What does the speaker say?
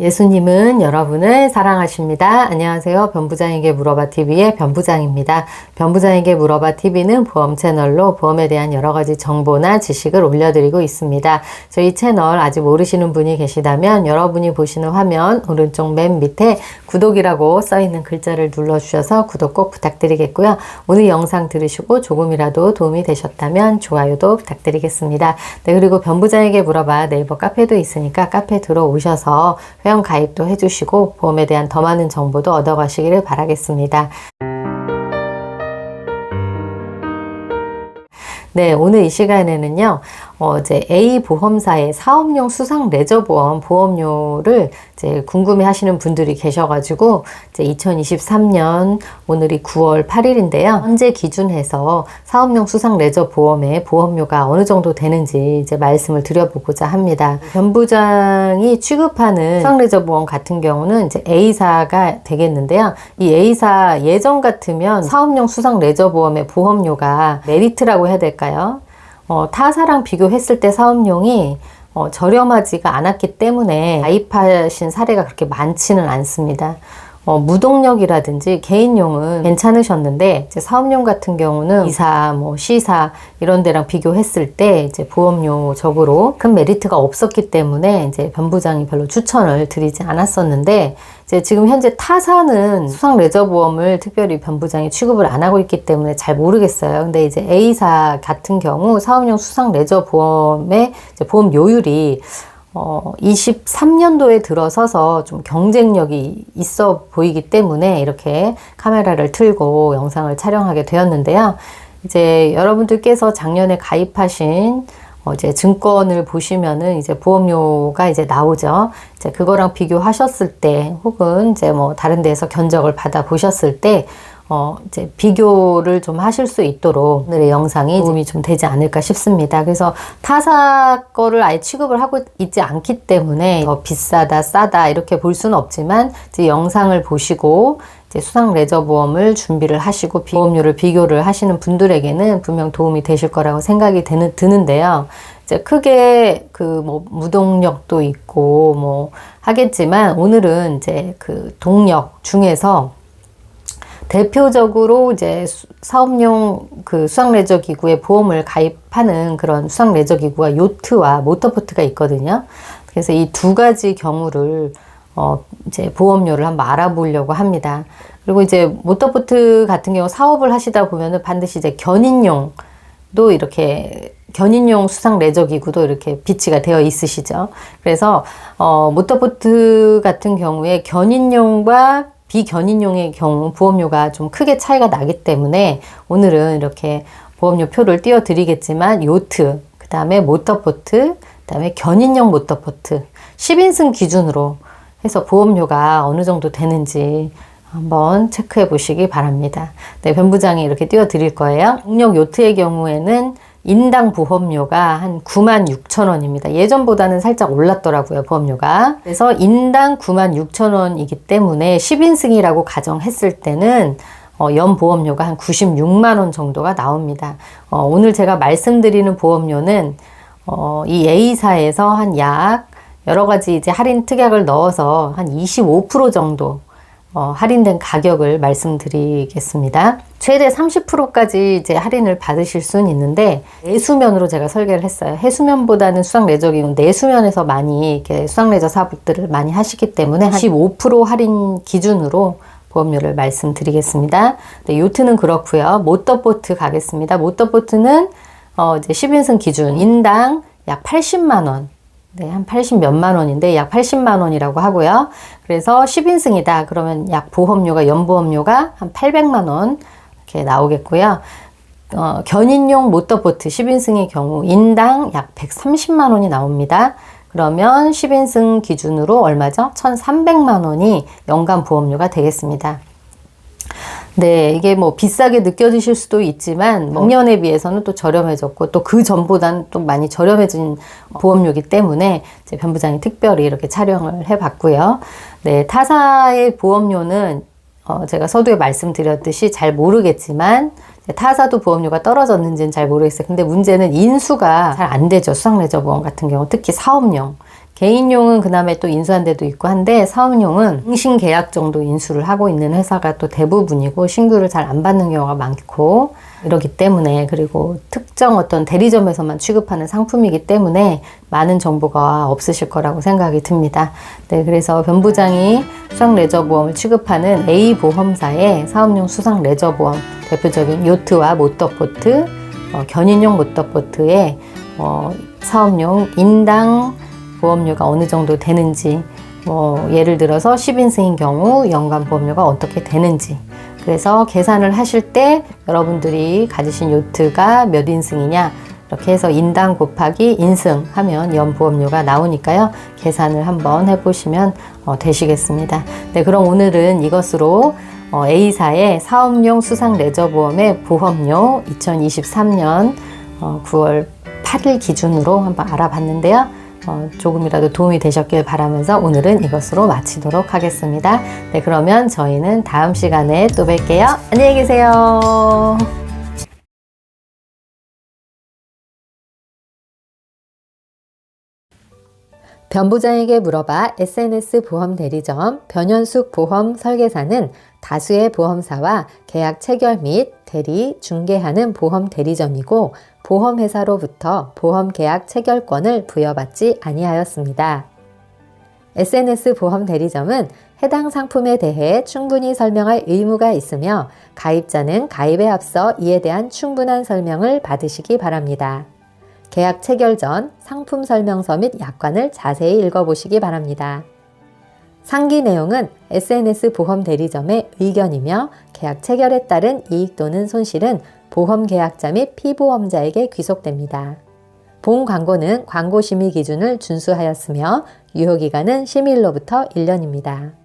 예수님은 여러분을 사랑하십니다. 안녕하세요. 변부장에게 물어봐 TV의 변부장입니다. 변부장에게 물어봐 TV는 보험 채널로 보험에 대한 여러 가지 정보나 지식을 올려드리고 있습니다. 저희 채널 아직 모르시는 분이 계시다면 여러분이 보시는 화면 오른쪽 맨 밑에 구독이라고 써 있는 글자를 눌러주셔서 구독 꼭 부탁드리겠고요. 오늘 영상 들으시고 조금이라도 도움이 되셨다면 좋아요도 부탁드리겠습니다. 네, 그리고 변부장에게 물어봐 네이버 카페도 있으니까 카페 들어오셔서 회원 가입도 해주시고 보험에 대한 더 많은 정보도 얻어가시기를 바라겠습니다. 네, 오늘 이 시간에는요, 어, 이제 A 보험사의 사업용 수상 레저 보험 보험료를 이제 궁금해 하시는 분들이 계셔가지고, 이제 2023년 오늘이 9월 8일인데요. 현재 기준해서 사업용 수상 레저 보험의 보험료가 어느 정도 되는지 이제 말씀을 드려보고자 합니다. 변부장이 취급하는 수상 레저 보험 같은 경우는 이제 A사가 되겠는데요. 이 A사 예전 같으면 사업용 수상 레저 보험의 보험료가 메리트라고 해야 될까요? 어, 타사랑 비교했을 때 사업용이 어, 저렴하지가 않았기 때문에 가입하신 사례가 그렇게 많지는 않습니다. 어, 무동력이라든지 개인용은 괜찮으셨는데 이제 사업용 같은 경우는 이사, 뭐 시사 이런 데랑 비교했을 때 이제 보험료 적으로 큰 메리트가 없었기 때문에 이제 변부장이 별로 추천을 드리지 않았었는데 이제 지금 현재 타사는 수상 레저 보험을 특별히 변부장이 취급을 안 하고 있기 때문에 잘 모르겠어요. 근데 이제 A사 같은 경우 사업용 수상 레저 보험의 보험 요율이 어, 23년도에 들어서서 좀 경쟁력이 있어 보이기 때문에 이렇게 카메라를 틀고 영상을 촬영하게 되었는데요. 이제 여러분들께서 작년에 가입하신 어, 이제 증권을 보시면은 이제 보험료가 이제 나오죠. 이제 그거랑 비교하셨을 때 혹은 이제 뭐 다른 데서 견적을 받아 보셨을 때 어, 이제 비교를 좀 하실 수 있도록 오늘의 영상이 도움이 좀 되지 않을까 싶습니다. 그래서 타사 거를 아예 취급을 하고 있지 않기 때문에 더 비싸다, 싸다 이렇게 볼 수는 없지만 이제 영상을 보시고 이제 수상 레저 보험을 준비를 하시고 보험료를 비교를 하시는 분들에게는 분명 도움이 되실 거라고 생각이 드는, 드는데요. 이제 크게 그 뭐 무동력도 있고 뭐 하겠지만 오늘은 이제 그 동력 중에서 대표적으로 이제 사업용 그 수상 레저 기구에 보험을 가입하는 그런 수상 레저 기구가 요트와 모터보트가 있거든요. 그래서 이 두 가지 경우를 어 이제 보험료를 한번 알아보려고 합니다. 그리고 이제 모터보트 같은 경우 사업을 하시다 보면은 반드시 이제 견인용도 이렇게 견인용 수상 레저 기구도 이렇게 비치가 되어 있으시죠. 그래서 어 모터보트 같은 경우에 견인용과 비견인용의 경우 보험료가 좀 크게 차이가 나기 때문에 오늘은 이렇게 보험료 표를 띄워 드리겠지만 요트, 그 다음에 모터보트, 그 다음에 견인용 모터보트 10인승 기준으로 해서 보험료가 어느 정도 되는지 한번 체크해 보시기 바랍니다. 네, 변부장이 이렇게 띄워 드릴 거예요. 동력 요트의 경우에는 인당 보험료가 한 9만 6천 원입니다. 예전보다는 살짝 올랐더라고요, 보험료가. 그래서 인당 9만 6천 원이기 때문에 10인승이라고 가정했을 때는 어, 연 보험료가 한 96만 원 정도가 나옵니다. 어, 오늘 제가 말씀드리는 보험료는 어, 이 A사에서 한 약 여러 가지 이제 할인 특약을 넣어서 한 25% 정도 어, 할인된 가격을 말씀드리겠습니다. 최대 30%까지 이제 할인을 받으실 수는 있는데 내수면으로 제가 설계를 했어요. 해수면보다는 수상 레저기는 내수면에서 많이 이렇게 수상 레저 사업들을 많이 하시기 때문에 15% 할인 기준으로 보험료를 말씀드리겠습니다. 네, 요트는 그렇고요. 모터보트 가겠습니다. 모터보트는 어, 이제 10인승 기준 인당 약 80만 원 네, 한 80 몇만 원인데 약 80만 원이라고 하고요. 그래서 10인승이다. 그러면 약 보험료가 연보험료가 한 800만 원 이렇게 나오겠고요. 어, 견인용 모터보트 10인승의 경우 인당 약 130만 원이 나옵니다. 그러면 10인승 기준으로 얼마죠? 1,300만 원이 연간 보험료가 되겠습니다. 네, 이게 뭐 비싸게 느껴지실 수도 있지만 작년에 비해서는 또 저렴해졌고 또 그 전보다는 또 많이 저렴해진 보험료기 때문에 제 변부장이 특별히 이렇게 촬영을 해봤고요. 네, 타사의 보험료는 어 제가 서두에 말씀드렸듯이 잘 모르겠지만 타사도 보험료가 떨어졌는지는 잘 모르겠어요. 근데 문제는 인수가 잘 안 되죠. 수상레저 보험 같은 경우 특히 사업용 개인용은 그다음에 또 인수한 데도 있고 한데 사업용은 응신 계약 정도 인수를 하고 있는 회사가 또 대부분이고 신규를 잘 안 받는 경우가 많고 이러기 때문에 그리고 특정 어떤 대리점에서만 취급하는 상품이기 때문에 많은 정보가 없으실 거라고 생각이 듭니다. 네, 그래서 변 부장이 수상 레저 보험을 취급하는 A 보험사의 사업용 수상 레저 보험 대표적인 요트와 모터보트, 어, 견인용 모터보트의 어, 사업용 인당 보험료가 어느 정도 되는지, 뭐 예를 들어서 10인승인 경우 연간 보험료가 어떻게 되는지, 그래서 계산을 하실 때 여러분들이 가지신 요트가 몇 인승이냐 이렇게 해서 인당 곱하기 인승 하면 연 보험료가 나오니까요. 계산을 한번 해보시면 어, 되시겠습니다. 네, 그럼 오늘은 이것으로 어, A사의 사업용 수상 레저 보험의 보험료 2023년 어, 9월 8일 기준으로 한번 알아봤는데요. 어, 조금이라도 도움이 되셨길 바라면서 오늘은 이것으로 마치도록 하겠습니다. 네, 그러면 저희는 다음 시간에 또 뵐게요. 안녕히 계세요. 변부장에게 물어봐 SNS 보험 대리점 변현숙 보험 설계사는 다수의 보험사와 계약 체결 및 대리, 중개하는 보험 대리점이고 보험회사로부터 보험 계약 체결권을 부여받지 아니하였습니다. SNS 보험 대리점은 해당 상품에 대해 충분히 설명할 의무가 있으며 가입자는 가입에 앞서 이에 대한 충분한 설명을 받으시기 바랍니다. 계약 체결 전 상품 설명서 및 약관을 자세히 읽어보시기 바랍니다. 상기 내용은 SNS 보험 대리점의 의견이며 계약 체결에 따른 이익 또는 손실은 보험 계약자 및 피보험자에게 귀속됩니다. 본 광고는 광고 심의 기준을 준수하였으며 유효기간은 심의일로부터 1년입니다.